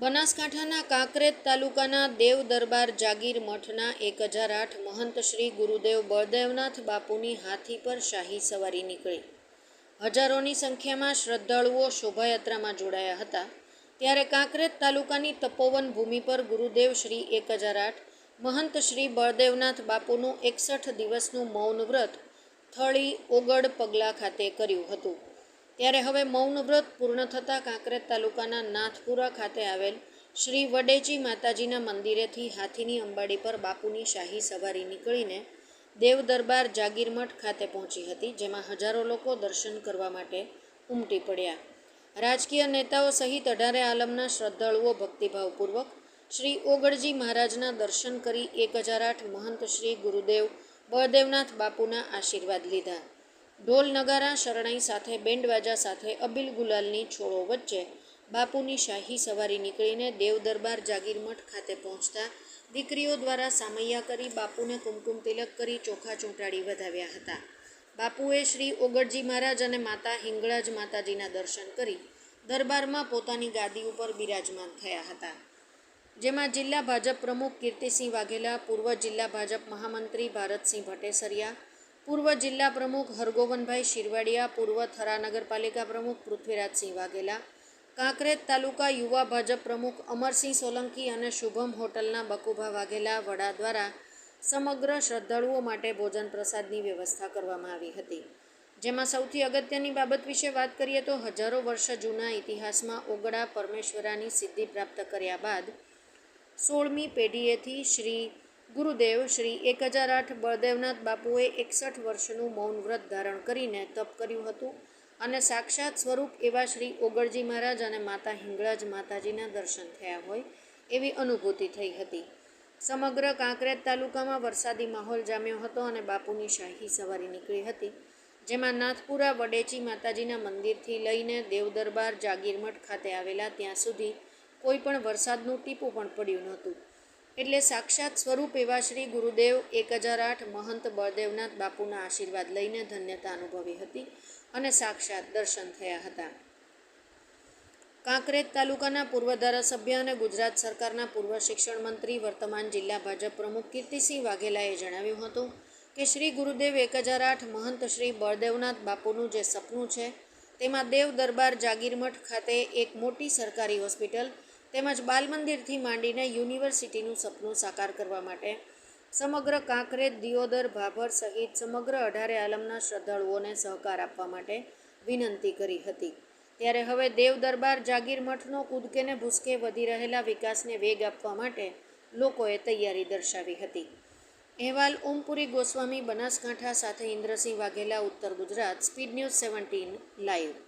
બનાસકાંઠાના કાંકરેજ તાલુકાના દેવ દરબાર જાગીર મઠના એક હજાર આઠ મહંત શ્રી ગુરુદેવ બળદેવનાથ બાપુની હાથી પર શાહી સવારી નીકળી. હજારોની સંખ્યામાં શ્રદ્ધાળુઓ શોભાયાત્રામાં જોડાયા હતા. ત્યારે કાંકરેજ તાલુકાની તપોવન ભૂમિ પર ગુરુદેવ શ્રી એક હજાર આઠ, મહંત શ્રી બળદેવનાથ બાપુનું એકસઠ દિવસનું મૌન વ્રત થળી ઓગડ પગલા ખાતે કર્યું હતું. ત્યારે હવે મૌન વ્રત પૂર્ણ થતાં કાંકરેજ તાલુકાના નાથપુરા ખાતે આવેલ શ્રી વડેજી માતાજીના મંદિરેથી હાથીની અંબાડી પર બાપુની શાહી સવારી નીકળીને દેવ દરબાર જાગીરમઠ ખાતે પહોંચી હતી, જેમાં હજારો લોકો દર્શન કરવા માટે ઉમટી પડ્યા. રાજકીય નેતાઓ સહિત અઢારે આલમના શ્રદ્ધાળુઓ ભક્તિભાવપૂર્વક શ્રી ઓગળજી મહારાજના દર્શન કરી એક હજાર આઠ મહંત શ્રી ગુરુદેવ બળદેવનાથ બાપુના આશીર્વાદ લીધા. ઢોલ નગારા શરણાઈ સાથે, બેન્ડવાજા સાથે અબિલ ગુલાલની છોડો વચ્ચે બાપુની શાહી સવારી નીકળીને દેવ દરબાર જાગીરમઠ ખાતે પહોંચતા દીકરીઓ દ્વારા સામૈયા કરી બાપુને કુમકુમ તિલક કરી ચોખા ચૂંટાડી વધાવ્યા હતા. બાપુએ શ્રી ઓગળજી મહારાજ અને માતા હિંગળાજ માતાજીના દર્શન કરી દરબારમાં પોતાની ગાદી ઉપર બિરાજમાન થયા હતા. જેમાં જિલ્લા ભાજપ પ્રમુખ કીર્તિસિંહ વાઘેલા, પૂર્વ જિલ્લા ભાજપ મહામંત્રી ભારતસિંહ ભટ્ટેસરિયા પૂર્વ જિલ્લા પ્રમુખ હરગોવનભાઈ શિરવાડિયા, પૂર્વ થરા નગરપાલિકા પ્રમુખ પૃથ્વીરાજસિંહ વાઘેલા, કાંકરેજ તાલુકા યુવા ભાજપ પ્રમુખ અમરસિંહ સોલંકી અને શુભમ હોટલના બકુભા વાઘેલા વડા દ્વારા સમગ્ર શ્રદ્ધાળુઓ માટે ભોજન પ્રસાદની વ્યવસ્થા કરવામાં આવી હતી. જેમાં સૌથી અગત્યની બાબત વિશે વાત કરીએ તો હજારો વર્ષ જૂના ઇતિહાસમાં ઓગળા પરમેશ્વરાની સિદ્ધિ પ્રાપ્ત કર્યા બાદ સોળમી પેઢીએથી શ્રી ગુરુદેવ શ્રી એક હજાર આઠ બળદેવનાથ બાપુએ એકસઠ વર્ષનું મૌન વ્રત ધારણ કરીને તપ કર્યું હતું અને સાક્ષાત સ્વરૂપ એવા શ્રી ઓગળજી મહારાજ અને માતા હિંગળાજ માતાજીના દર્શન થયા હોય એવી અનુભૂતિ થઈ હતી. સમગ્ર કાંકરેજ તાલુકામાં વરસાદી માહોલ જામ્યો હતો અને બાપુની શાહી સવારી નીકળી હતી, જેમાં નાથપુરા વડેચી માતાજીના મંદિરથી લઈને દેવદરબાર જાગીરમઠ ખાતે આવેલા ત્યાં સુધી કોઈ પણ વરસાદનું ટીપું પણ પડ્યું નહોતું. એટલે સાક્ષાત સ્વરૂપ એવા શ્રી ગુરુદેવ એક હજાર આઠ મહંત બળદેવનાથ બાપુના આશીર્વાદ લઈને ધન્યતા અનુભવી હતી અને સાક્ષાત દર્શન થયા હતા. કાંકરેજ તાલુકાના પૂર્વ ધારાસભ્ય અને ગુજરાત સરકારના પૂર્વ શિક્ષણ મંત્રી વર્તમાન જિલ્લા ભાજપ પ્રમુખ કીર્તિસિંહ વાઘેલાએ જણાવ્યું હતું કે શ્રી ગુરુદેવ એક હજાર આઠ મહંત શ્રી બળદેવનાથ બાપુનું જે સપનું છે, તેમાં દેવ દરબાર જાગીરમઠ ખાતે એક મોટી સરકારી હોસ્પિટલ તેમજ બાલમંદિરથી માંડીને યુનિવર્સિટીનું સપનું સાકાર કરવા માટે સમગ્ર કાંકરેજ દિયોદર, ભાભર સહિત સમગ્ર અઢારે આલમના શ્રદ્ધાળુઓને સહકાર આપવા માટે વિનંતી કરી હતી. ત્યારે હવે દેવ દરબાર જાગીર મઠનો કૂદકેને ભૂસકે વધી રહેલા વિકાસને વેગ આપવા માટે લોકોએ તૈયારી દર્શાવી હતી. અહેવાલ ઓમપુરી ગોસ્વામી બનાસકાંઠા સાથે Indrasinh Vaghela, Uttar Gujarat, speed news seventeen, live.